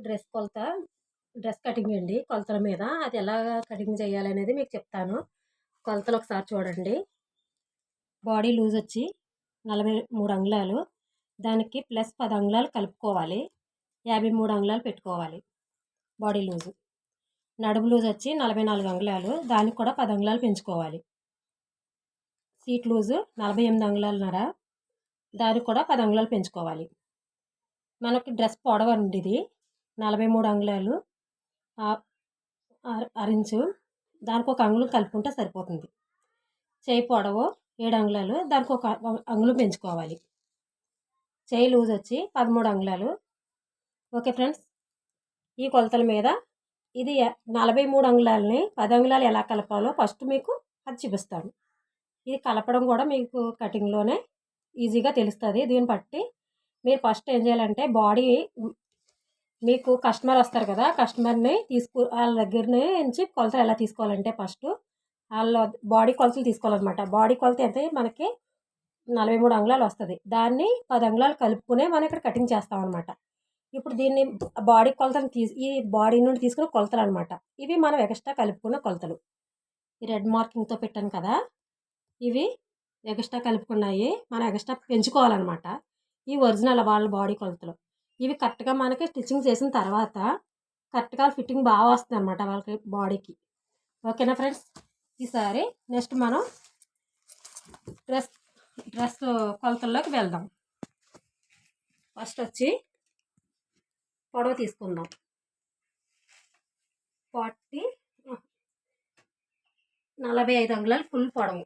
Dress కొలత dress cutting అండి కొలతల మీద. అది ఎలా కటింగ్ చేయాలనేది మీకు చెప్తాను. కొలతలు ఒకసారి చూడండి. బాడీ లూజ్ వచ్చి నలభై మూడు అంగుళాలు. దానికి ప్లస్ పది అంగుళాలు కలుపుకోవాలి. యాభై మూడు అంగుళాలు పెట్టుకోవాలి. Body loose. నడుము లూజ్ వచ్చి నలభై నాలుగు అంగుళాలు. దానికి కూడా పది అంగుళాలు పెంచుకోవాలి. సీట్ లూజు నలభై ఎనిమిది అంగుళాలన్నర. దానికి కూడా పది అంగుళాలు పెంచుకోవాలి. మనకి డ్రెస్ పొడవు అండి ఇది నలభై మూడు అంగుళాలు అరించు. దానికి ఒక అంగుళం కలుపుకుంటే సరిపోతుంది. చేయి పొడవు ఏడు అంగుళాలు దానికి ఒక అంగుళం పెంచుకోవాలి. చేయి లూజ్ వచ్చి పదమూడు అంగుళాలు ఓకే ఫ్రెండ్స్ ఈ కొలతల మీద ఇది నలభై మూడు అంగుళాలని పది అంగుళాలు ఎలా కలపాలో ఫస్ట్ మీకు అది చూపిస్తాను. ఇది కలపడం కూడా మీకు కటింగ్లోనే ఈజీగా తెలుస్తుంది. దీన్ని బట్టి మీరు ఫస్ట్ ఏం చేయాలంటే బాడీ మీకు కస్టమర్ వస్తారు కదా కస్టమర్ని తీసుకు వాళ్ళ దగ్గర నుంచి కొలతలు ఎలా తీసుకోవాలంటే ఫస్ట్ వాళ్ళ బాడీ కొలతలు తీసుకోవాలన్నమాట. బాడీ కొలత అయితే మనకి నలభై మూడు అంగుళాలు వస్తుంది. దాన్ని పది అంగుళాలు కలుపుకునే మనం ఇక్కడ కటింగ్ చేస్తాం అనమాట ఇప్పుడు దీన్ని బాడీ కొలతలు తీసి ఈ బాడీ నుండి తీసుకున్న కొలతలు అనమాట ఇవి మనం ఎక్స్ట్రా కలుపుకున్న కొలతలు. ఈ రెడ్ మార్కింగ్తో పెట్టాను కదా ఇవి ఎక్స్ట్రా కలుపుకున్నాయి. మనం ఎక్స్ట్రా పెంచుకోవాలన్నమాట. ఈ ఒరిజినల్ వాళ్ళ బాడీ కొలతలు. ఇవి కరెక్ట్గా మనకి స్టిచ్చింగ్ చేసిన తర్వాత కరెక్ట్గా ఫిట్టింగ్ బాగా వస్తుంది అనమాట వాళ్ళకి బాడీకి. ఓకేనా ఫ్రెండ్స్? ఈసారి నెక్స్ట్ మనం డ్రెస్ డ్రెస్ కొలతల్లోకి వెళ్దాం. ఫస్ట్ వచ్చి పొడవ తీసుకుందాం. ఫార్టీ నలభై ఐదు అంగుళాలు ఫుల్ పొడవు.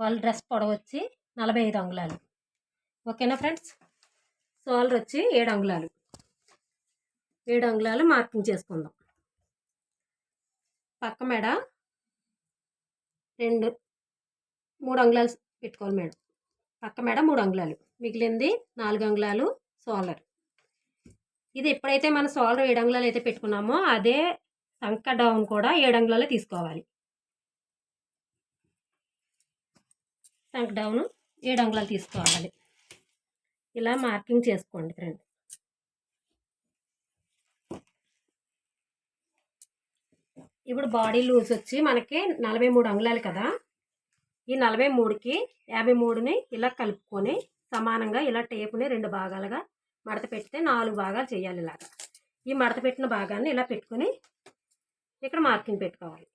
వాళ్ళ డ్రెస్ పొడవ వచ్చి నలభై ఐదు అంగుళాలు. ఓకేనా ఫ్రెండ్స్? సోలర్ వచ్చి ఏడు అంగుళాలు ఏడు అంగుళాలు మార్కింగ్ చేసుకుందాం. పక్క మెడ రెండు మూడు అంగుళాలు పెట్టుకోవాలి మేడం. పక్క మెడ మూడు అంగుళాలు మిగిలింది నాలుగు అంగుళాలు సోలర్. ఇది ఎప్పుడైతే మన సోలర్ ఏడు అంగుళాలు అయితే పెట్టుకున్నామో అదే సంక డౌన్ కూడా ఏడు అంగుళాలు తీసుకోవాలి. సంక డౌన్ ఏడు అంగుళాలు తీసుకోవాలి. ఇలా మార్కింగ్ చేసుకోండి ఫ్రెండ్ ఇప్పుడు బాడీ లూజ్ వచ్చి మనకి నలభై మూడు అంగుళాలు కదా. ఈ నలభై మూడుకి యాభై మూడుని ఇలా కలుపుకొని సమానంగా ఇలా టేపుని రెండు భాగాలుగా మడత పెడితే నాలుగు భాగాలు చేయాలి ఇలాగా. ఈ మడత పెట్టిన భాగాన్ని ఇలా పెట్టుకొని ఇక్కడ మార్కింగ్ పెట్టుకోవాలి.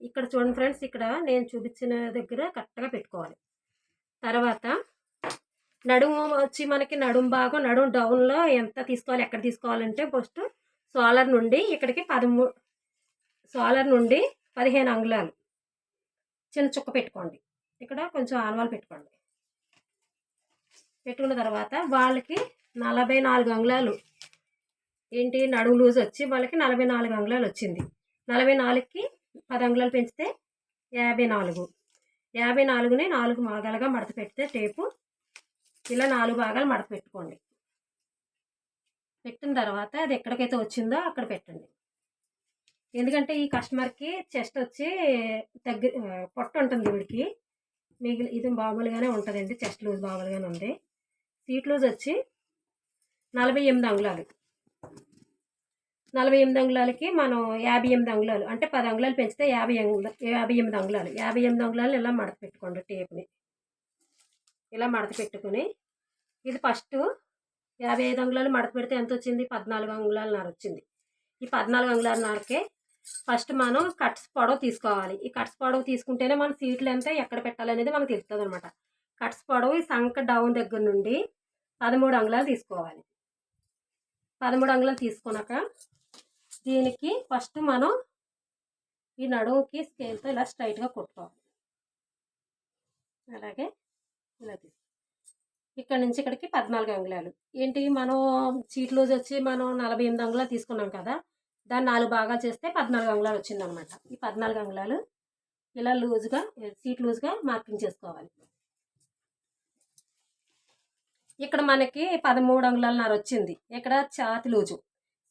ఇక్కడ చూడండి ఫ్రెండ్స్ ఇక్కడ నేను చూపించిన దగ్గర కరెక్ట్గా పెట్టుకోవాలి. తర్వాత నడుము వచ్చి మనకి నడుము భాగం నడుము డౌన్లో ఎంత తీసుకోవాలి ఎక్కడ తీసుకోవాలంటే ఫస్ట్ సోలర్ నుండి ఇక్కడికి పదమూడు సోలర్ నుండి పదిహేను అంగుళాలు. చిన్న చుక్క పెట్టుకోండి. ఇక్కడ కొంచెం ఆనవాలు పెట్టుకోండి. పెట్టుకున్న తర్వాత వాళ్ళకి నలభై నాలుగు అంగుళాలు. ఏంటి? నడుము లూజ్ వచ్చి వాళ్ళకి నలభై నాలుగు అంగుళాలు వచ్చింది. నలభై నాలుగుకి పది అంగుళాలు పెంచితే యాభై నాలుగు. యాభై నాలుగుని నాలుగు భాగాలుగా మడత పెడితే టేపు ఇలా నాలుగు భాగాలు మడత పెట్టుకోండి. పెట్టిన తర్వాత అది ఎక్కడికైతే వచ్చిందో అక్కడ పెట్టండి. ఎందుకంటే ఈ కస్టమర్కి చెస్ట్ వచ్చి దగ్గర పొట్టు ఉంటుంది వీడికి. మిగిలి ఇది మామూలుగానే ఉంటుందండి చెస్ట్ లూజ్ మామూలుగానే ఉంది. సీట్ లూజ్ వచ్చి నలభై ఎనిమిది అంగుళాలు. నలభై ఎనిమిది అంగుళాలకి మనం యాభై ఎనిమిది అంగుళాలు అంటే పది అంగుళాలు పెంచితే యాభై అంగుళ యాభై ఎనిమిది అంగుళాలు. యాభై ఎనిమిది అంగుళాలు ఇలా మడత పెట్టుకోండి టేప్ని. ఇలా మడత పెట్టుకుని ఇది ఫస్ట్ యాభై ఐదు అంగుళాలు మడత పెడితే ఎంత వచ్చింది పద్నాలుగు అంగుళాల నార వచ్చింది. ఈ పద్నాలుగు అంగుళాల నారకే ఫస్ట్ మనం కట్స్ పొడవు తీసుకోవాలి. ఈ కట్స్ పొడవు తీసుకుంటేనే మన సీట్లు ఎంత ఎక్కడ పెట్టాలనేది మనకు తెలుస్తుంది అనమాట కట్స్ పొడవు ఈ సంక డౌన్ దగ్గర నుండి పదమూడు అంగుళాలు తీసుకోవాలి. పదమూడు అంగుళాలు తీసుకున్నాక దీనికి ఫస్ట్ మనం ఈ నడుముకి స్కేల్తో ఇలా స్ట్రైట్గా కొట్టుకోవాలి. అలాగే ఇలా ఇక్కడ నుంచి ఇక్కడికి పద్నాలుగు అంగుళాలు. ఏంటి? మనం సీట్ లూజ్ వచ్చి మనం నలభై ఎనిమిది అంగుళాలు తీసుకున్నాం కదా దాన్ని నాలుగు భాగాలు చేస్తే పద్నాలుగు అంగుళాలు వచ్చిందనమాట ఈ పద్నాలుగు అంగుళాలు ఇలా లూజ్గా సీట్ లూజ్గా మార్కింగ్ చేసుకోవాలి. ఇక్కడ మనకి పదమూడు అంగుళాలన్నర వచ్చింది. ఇక్కడ చాతి లూజు.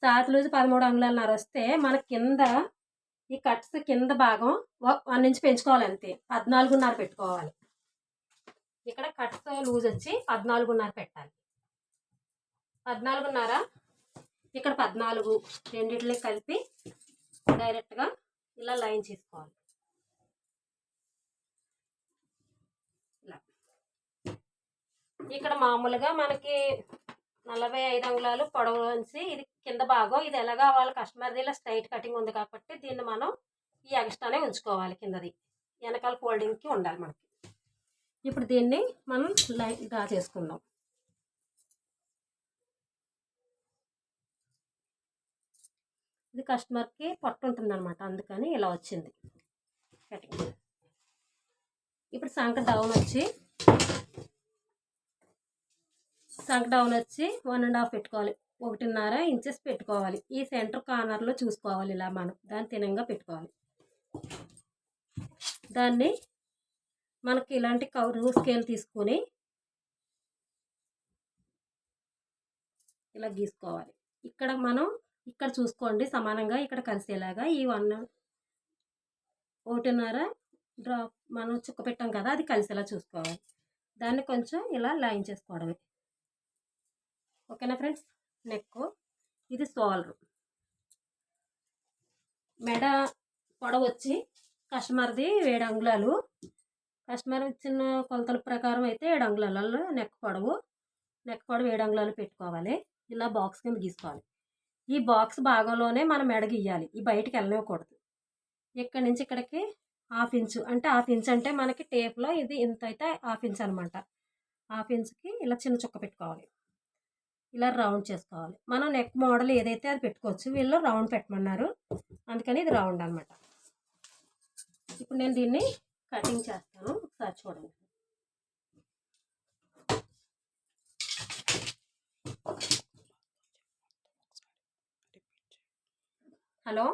చాతి లూజు పదమూడు అంగుళాలన్నర వస్తే మన కింద ఈ కట్స్ కింద భాగం వన్ ఇంచ్ పెంచుకోవాలి అంతే. పద్నాలుగున్నర పెట్టుకోవాలి. ఇక్కడ కట్స్ లూజ్ వచ్చి పద్నాలుగున్నర పెట్టాలి. పద్నాలుగున్నర ఇక్కడ పద్నాలుగు రెండింటిని కలిపి డైరెక్ట్గా ఇలా లైన్ చేసుకోవాలి. ఇలా. ఇక్కడ మామూలుగా మనకి నలభై ఐదు అంగుళాలు పొడవు నుంచి ఇది కింద భాగం ఇది ఎలాగా వాళ్ళ కస్టమర్ది ఇలా స్ట్రైట్ కటింగ్ ఉంది కాబట్టి దీన్ని మనం ఈ ఎక్స్ట్రానే ఉంచుకోవాలి కిందది. వెనకాల ఫోల్డింగ్కి ఉండాలి మనకి. ఇప్పుడు దీన్ని మనం లైన్ డ్రా చేసుకుందాం. ఇది కస్టమర్కి పొట్టు ఉంటుంది అనమాట అందుకని ఇలా వచ్చింది. కటింగ్ ఇప్పుడు సంక డౌన్ వచ్చి సంక డౌన్ వచ్చి వన్ అండ్ హాఫ్ పెట్టుకోవాలి. ఒకటిన్నర ఇంచెస్ పెట్టుకోవాలి. ఈ సెంటర్ కార్నర్లో చూసుకోవాలి ఇలా మనం. దాన్ని తినంగా పెట్టుకోవాలి. దాన్ని మనకి ఇలాంటి కవర్ స్కేల్ తీసుకొని ఇలా గీసుకోవాలి. ఇక్కడ మనం ఇక్కడ చూసుకోండి సమానంగా ఇక్కడ కలిసేలాగా ఈ వన్ ఒకటిన్నర డ్రాప్ మనం చుక్క పెట్టాం కదా అది కలిసేలా చూసుకోవాలి. దాన్ని కొంచెం ఇలా లైన్ చేసుకోవడమే. ఓకేనా ఫ్రెండ్స్? నెక్ ఇది సోలర్ మెడ పొడవచ్చి కస్టమర్ది ఏడు అంగుళాలు కస్టమర్ ఇచ్చిన కొలతల ప్రకారం అయితే ఏడు అంగుళాలలో నెక్ పొడవు నెక్ పొడవు ఏడు అంగుళాలు పెట్టుకోవాలి. ఇలా బాక్స్ కింద గీసుకోవాలి. ఈ బాక్స్ భాగంలోనే మనం మెడ గీయాలి ఈ బయటికి వెళ్ళనివ్వకూడదు. ఇక్కడి నుంచి ఇక్కడికి హాఫ్ ఇంచు అంటే హాఫ్ ఇంచ్ అంటే మనకి టేప్లో ఇది ఇంత అయితే హాఫ్ ఇంచ్ అనమాట. హాఫ్ ఇంచ్కి ఇలా చిన్న చుక్క పెట్టుకోవాలి. ఇలా రౌండ్ చేసుకోవాలి. మనం నెక్ మోడల్ ఏదైతే అది పెట్టుకోవచ్చు వీళ్ళు రౌండ్ పెట్టమన్నారు. అందుకని ఇది రౌండ్ అనమాట. ఇప్పుడు నేను దీన్ని కటింగ్ చేస్తాను. ఒకసారి చూడండి. హలో?